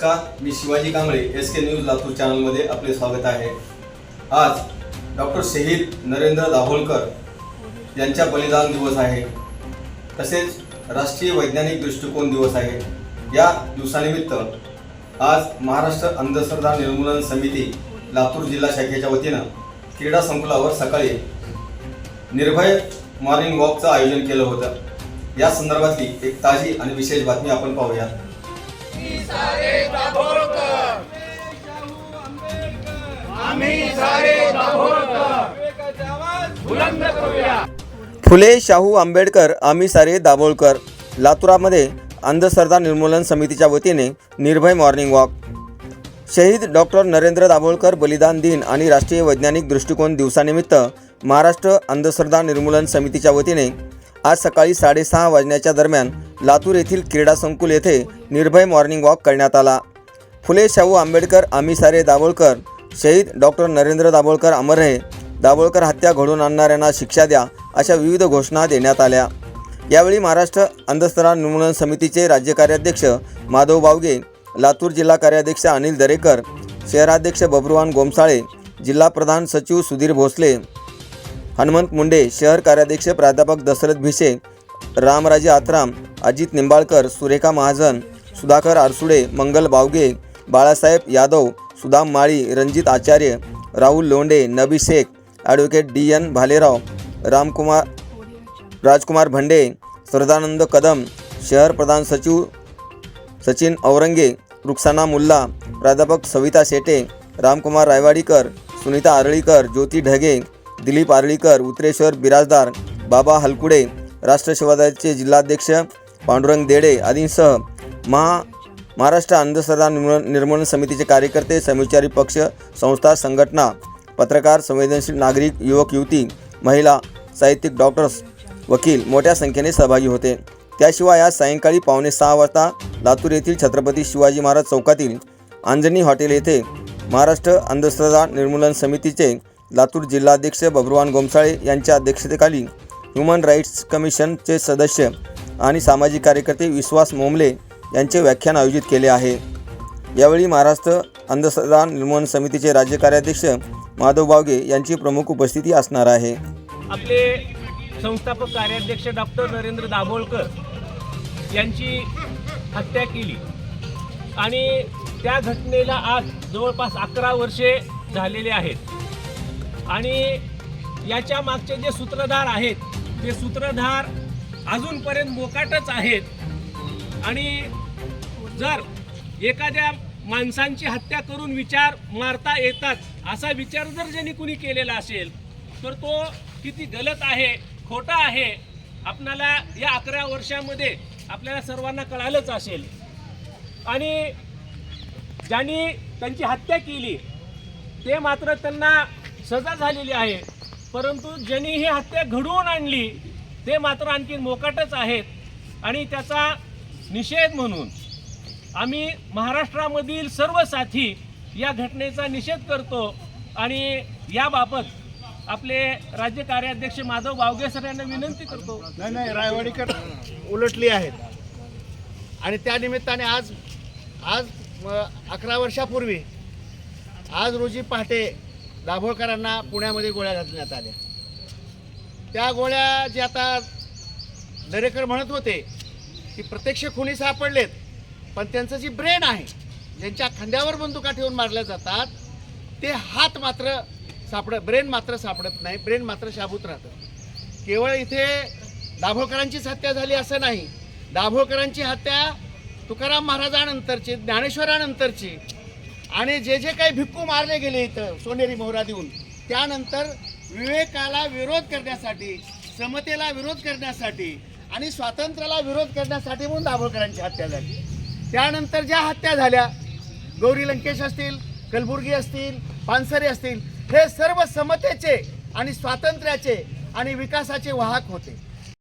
Shivaji Kamble S K news Latur चॅनलमध्ये आपले स्वागत आहे. आज डॉक्टर शहीद नरेंद्र दाभोलकर यांच्या बलिदान दिवस आहे. तसेच राष्ट्रीय वैज्ञानिक दृष्टिकोन दिवस आहे. या दिवसानिमित्त आज महाराष्ट्र अंधश्रद्धा निर्मूलन समिती लातूर जिल्हा शाखेच्या वतीनं क्रीडा संकुलावर सकाळी निर्भय मॉर्निंग वॉकचं आयोजन केलं होतं. या संदर्भातली एक ताजी आणि विशेष बातमी आपण पाहूया. फुले शाहू आंबेडकर आम्ही सारे दाभोळकर लातुरामध्ये अंधश्रद्धा निर्मूलन समितीच्या वतीने निर्भय मॉर्निंग वॉक शहीद डॉक्टर नरेंद्र दाभोळकर बलिदान दिन आणि राष्ट्रीय वैज्ञानिक दृष्टिकोन दिवसानिमित्त महाराष्ट्र अंधश्रद्धा निर्मूलन समितीच्या वतीने आज सकाळी साडेसहा वाजण्याच्या दरम्यान लातूर येथील क्रीडा संकुल येथे निर्भय मॉर्निंग वॉक करण्यात आला. फुले शाहू आंबेडकर आम्ही सारे दाभोळकर शहीद डॉक्टर नरेंद्र दाभोळकर अमरहे दाभोळकर हत्या घडवून आणणाऱ्यांना शिक्षा द्या अशा विविध घोषणा देण्यात आल्या. यावेळी महाराष्ट्र अंधश्रद्धा निर्मूलन समितीचे राज्य कार्याध्यक्ष माधव बावगे लातूर जिल्हा कार्याध्यक्ष अनिल दरेकर शहराध्यक्ष बब्रुवान गोमसाळे जिल्हा प्रधान सचिव सुधीर भोसले हनुमंत मुंडे शहर कार्याध्यक्ष प्राध्यापक दशरथ भिसे रामराजे आत्राम अजित निंबाळकर सुरेखा महाजन सुधाकर आरसुडे मंगल बावगे बाळासाहेब यादव सुदाम माळी रणजित आचार्य Rahul Londe Nabi Shaikh advocate D N Bhalerao Ramkumar Rajkumar Bhande Sardanand Kadam शहर प्रधान सचिव सचिन औरंगे रुक्साना मुल्ला प्राध्यापक सविता शेटे रामकुमार रायवाडीकर सुनीता आरळीकर ज्योती ढगे दिलीप आरळीकर उत्रेश्वर बिराजदार बाबा हलकुडे राष्ट्रशिवादाचे जिल्हाध्यक्ष पांडुरंग देडे आदींसह महा महाराष्ट्र अंधश्रद्धा निर्मूलन निर्मूलन समितीचे कार्यकर्ते समविचारी पक्ष संस्था संघटना पत्रकार संवेदनशील नागरिक युवक युवती महिला साहित्यिक डॉक्टर्स वकील मोठ्या संख्येने सहभागी होते. त्याशिवाय आज सायंकाळी पावणे सहा वाजता लातूर येथील छत्रपती शिवाजी महाराज चौकातील अंजनी हॉटेल येथे महाराष्ट्र अंधश्रद्धा निर्मूलन समितीचे लातूर जिल्हाध्यक्ष बब्रुवान गोमसाळे यांच्या अध्यक्षतेखाली ह्युमन राईट्स कमिशनचे सदस्य आणि सामाजिक कार्यकर्ते विश्वास मोमले यांचे व्याख्यान आयोजित केले आहे. यावेळी महाराष्ट्र अंधश्रद्धा निर्मूलन समितीचे राज्य कार्याध्यक्ष माधव बावगे यांची प्रमुख उपस्थिती असणार आहे. आपले संस्थापक कार्याध्यक्ष डॉक्टर नरेंद्र दाभोळकर यांची हत्या केली. आणि त्या घटनेला आज जवळपास अकरा वर्षे झालेले आहेत. आणि याच्या मागचे जे सूत्रधार आहेत ते सूत्रधार अजूनपर्यंत मोकाटच आहेत. आणि जर एखाद्या माणसांची हत्या करून विचार मारता येतात असा विचार जर ज्यांनी कुणी केलेला असेल तर तो किती गलत आहे खोटा आहे आपणाला या अकरा वर्षामध्ये आपल्याला सर्वांना कळालंच असेल. आणि ज्यांनी त्यांची हत्या केली ते मात्र त्यांना सजा झालेली आहे. परंतु ज्यांनी ही हत्या घडवून आणली ते मात्र आणखी मोकाटच आहेत. आणि त्याचा निषेध म्हणून आम्ही महाराष्ट्रामधील सर्व साथी या घटनेचा निषेध करतो आणि याबाबत आपले राज्य कार्याध्यक्ष माधव बावगे सर यांना विनंती करतो. नाही नाही रायवाडीकर उलटली आहेत. आणि त्यानिमित्ताने आज आज अकरा वर्षापूर्वी आज रोजी पहाटे दाभोळकरांना पुण्यामध्ये गोळ्या घालण्यात आल्या. त्या गोळ्या जे आता दरेकर म्हणत होते की प्रत्यक्ष खुनी सापडलेत पण त्यांचं जी ब्रेन आहे ज्यांच्या खांद्यावर बंदुका ठेवून मारल्या जातात ते हात मात्र सापडत ब्रेन मात्र सापडत नाही ब्रेन मात्र शाबूत राहतं. केवळ इथे दाभोळकरांचीच हत्या झाली असं नाही. दाभोळकरांची हत्या तुकाराम महाराजांनंतरची ज्ञानेश्वरानंतरची आणि जे जे काही भिक्खू मारले गेले इथं सोनेरी मोहरा देऊन त्यानंतर विवेकाला विरोध करण्यासाठी समतेला विरोध करण्यासाठी आणि स्वातंत्र्याला विरोध करण्यासाठी म्हणून दाभोळकरांची हत्या झाली. त्यानंतर ज्या हत्या झाल्या गौरी लंकेश असतील कलबुर्गी असतील पानसरे असतील हे सर्व समतेचे आणि स्वातंत्र्याचे आणि विकासाचे वाहक होते.